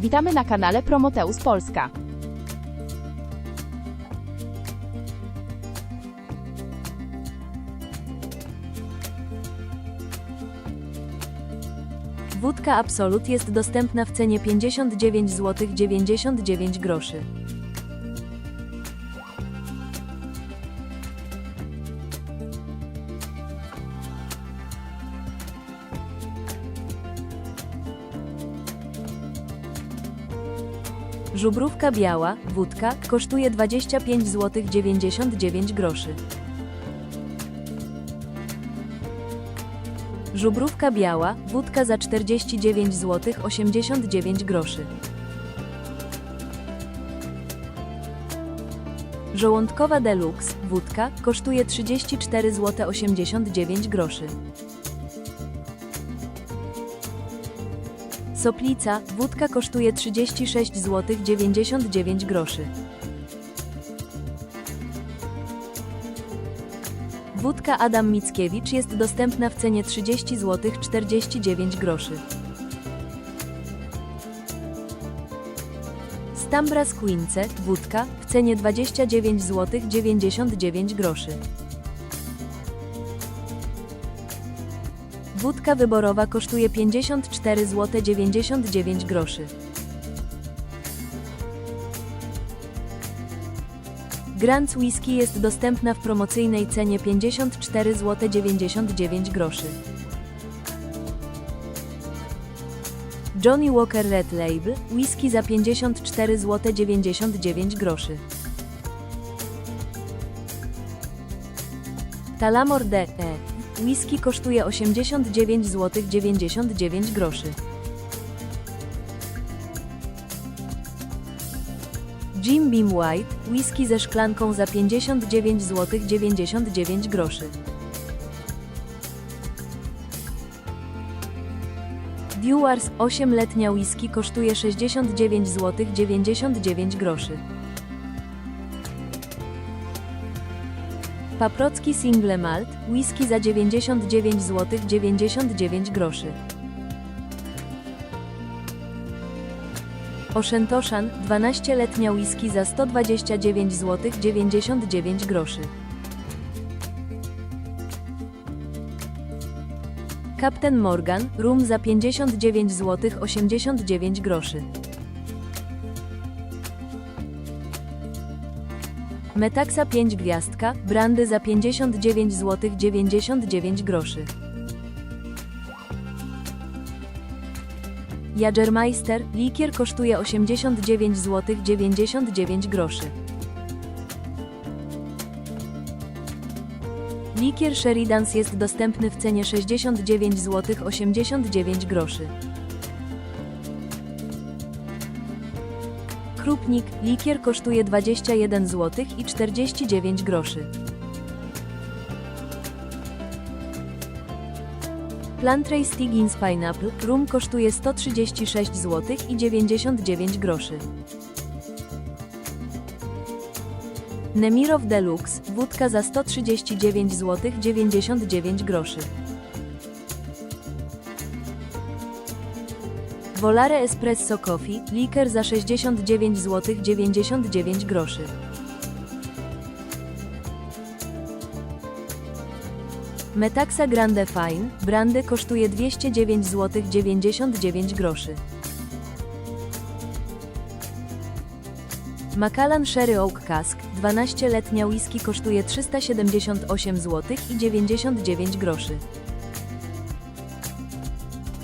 Witamy na kanale Promoteus Polska. Wódka Absolut jest dostępna w cenie 59 zł 99 groszy. Żubrówka biała, wódka, kosztuje 25 zł 99 groszy. Żubrówka biała, wódka za 49 zł 89 groszy. Żołądkowa Deluxe, wódka, kosztuje 34 zł 89 groszy. Soplica, wódka kosztuje 36 zł 99 groszy. Wódka Adam Mickiewicz jest dostępna w cenie 30 zł 49 groszy. Stambras Quince, wódka, w cenie 29 zł 99 groszy. Wódka wyborowa kosztuje 54 zł 99 groszy. Grants Whisky jest dostępna w promocyjnej cenie 54 zł 99 groszy. Johnny Walker Red Label, whisky za 54 zł 99 groszy. Talamor DE, whisky kosztuje 89 zł 99 groszy. Jim Beam White, whisky ze szklanką za 59 zł 99 groszy. Dewars 8-letnia whisky kosztuje 69 zł 99 groszy. Paprocki Single Malt, whisky za 99 zł 99 groszy. Oszętoszan, 12-letnia whisky za 129 zł 99 groszy. Captain Morgan, rum za 59 zł 89 groszy. Metaxa 5 gwiazdka, brandy za 59 zł 99 groszy. Jagermeister, likier kosztuje 89 zł 99 groszy. Likier Sheridans jest dostępny w cenie 69 zł 89 groszy. Krupnik, likier kosztuje 21 zł i 49 groszy. Plantray Stiggins Pineapple, rum kosztuje 136 zł i 99 groszy. Nemirow Deluxe, wódka za 139 zł 99 groszy. Volare Espresso Coffee, liker za 69 zł 99 groszy. Metaxa Grande Fine, brandy kosztuje 209 zł 99 groszy. Macallan Sherry Oak Cask, 12-letnia whisky kosztuje 378 zł i 99 groszy.